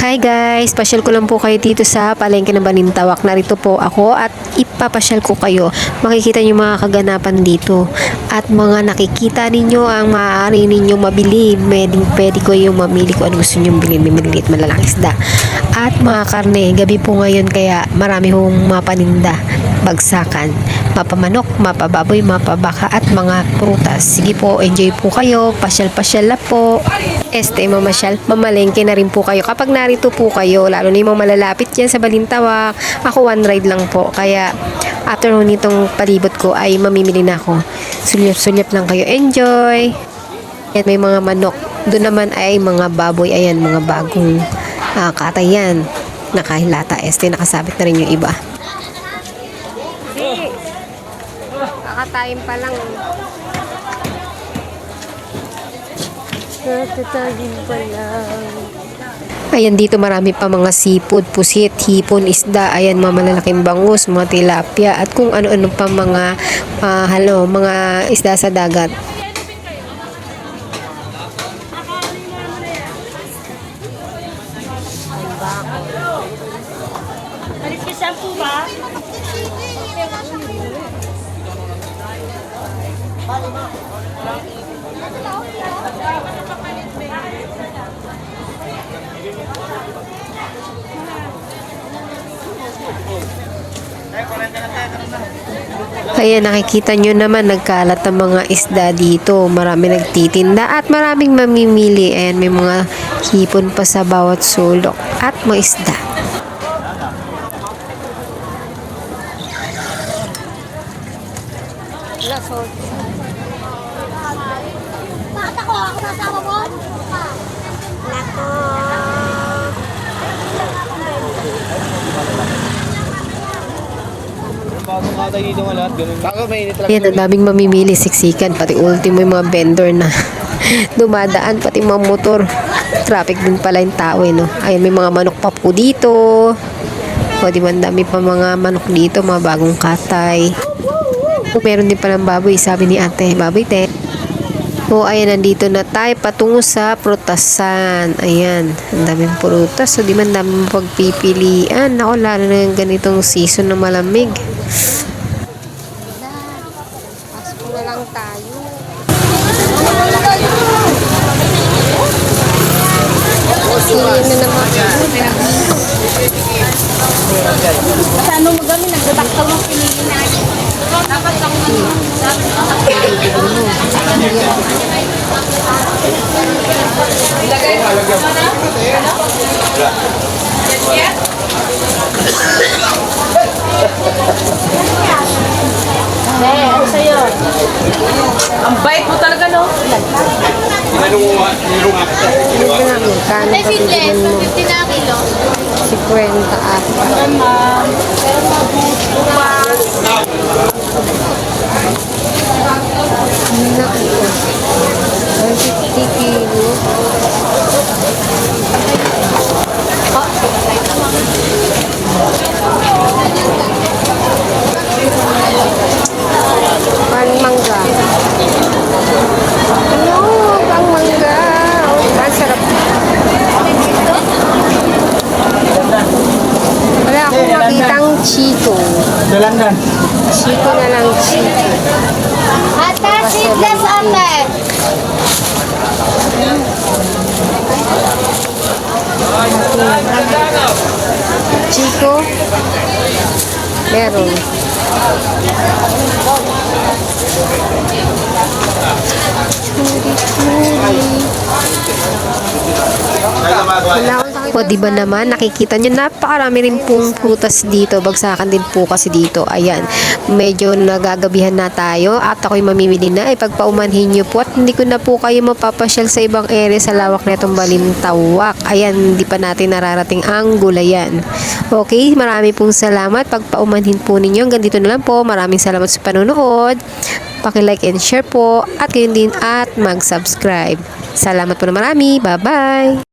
Hi guys! Pasyal ko lang po kayo dito sa palengke ng Balintawak. Narito po ako at ipapasyal ko kayo. Makikita niyo mga kaganapan dito. At mga nakikita ninyo ang maaari ninyo mabili. Pwedeng pwede ko yung mamili ko ano gusto niyo bilhin. Mimiliit malalang isda. At mga karne, gabi po ngayon kaya marami hong mapaninda. Bagsakan. Mapamanok, mapababoy, mapabaka at mga prutas. Sige po, enjoy po kayo. Pasyal-pasyal na po. Este, mamasyal, mamalengke na rin po kayo. Kapag narito po kayo, lalo na yung malalapit yan sa Balintawak, ako one ride lang po. Kaya, after nitong palibot ko, ay mamimili na ako. Sulyap-sulyap lang kayo. Enjoy! At may mga manok. Doon naman ay mga baboy. Ayan, mga bagong uh, katayan. Nakahilata. Este, nakasabit na rin yung iba. Kakatayin pa lang. Kakatayin pa lang. Ayan dito marami pa mga seafood, pusit, hipon, isda, ayan mga malalaking bangus, mga tilapia at kung ano-ano pa mga ah, halo, mga isda sa dagat. Alis ka shampoo ba? Ayan, nakikita nyo naman nagkalat ang mga isda dito. Marami nagtitinda at maraming mamimili. Ayan, may mga hipon pa sa bawat sulok at mga isda. Bakit ako? Ako nasama mo? Lang. Ayan, ang daming mamimili, siksikan. Pati ultimo yung mga vendor na dumadaan, pati mga motor. Traffic din pala yung tao eh, no? Ayan, may mga manok pa po dito. O, di ba, ang dami pa mga manok dito, mga bagong katay. O, meron din palang baboy, sabi ni ate. Baboy, te. O, ayan, nandito na tayo patungo sa prutasan. Ayan, ang daming prutas. So, di man daming pagpipilian. Ako, lalo na yung ganitong season na malamig. Pasko na lang tayo. Sili na naman. Sa ano mo kami, nagdadaktal mo pinili na. Dapat ako Eh, ano sa'yo? Ang bait mo talaga, no? Kano Ay, pa seedless, bibigyan mo? 50 na kilo. 50 ata. ma'am. Naku. Chiko. Dalandan. Chiko na lang chiko. Ate, seedless ate. Chico? Meron. O di ba naman? Nakikita nyo napakarami rin pong prutas dito. Bagsakan din po kasi dito. Ayan. Medyo nagagabihan na tayo. At ako'y mamimili na. Ipagpaumanhin nyo po at hindi ko na po kayo mapapasyal sa ibang area sa lawak na itong balintawak. Ayan hindi pa natin nararating ang gulayan. Okay marami pong salamat. Pagpaumanhin po ninyo. Hanggang dito na lang po. Maraming salamat sa panonood. Paki-like and share po. At kayo din at mag-subscribe. Salamat po na marami. Bye-bye!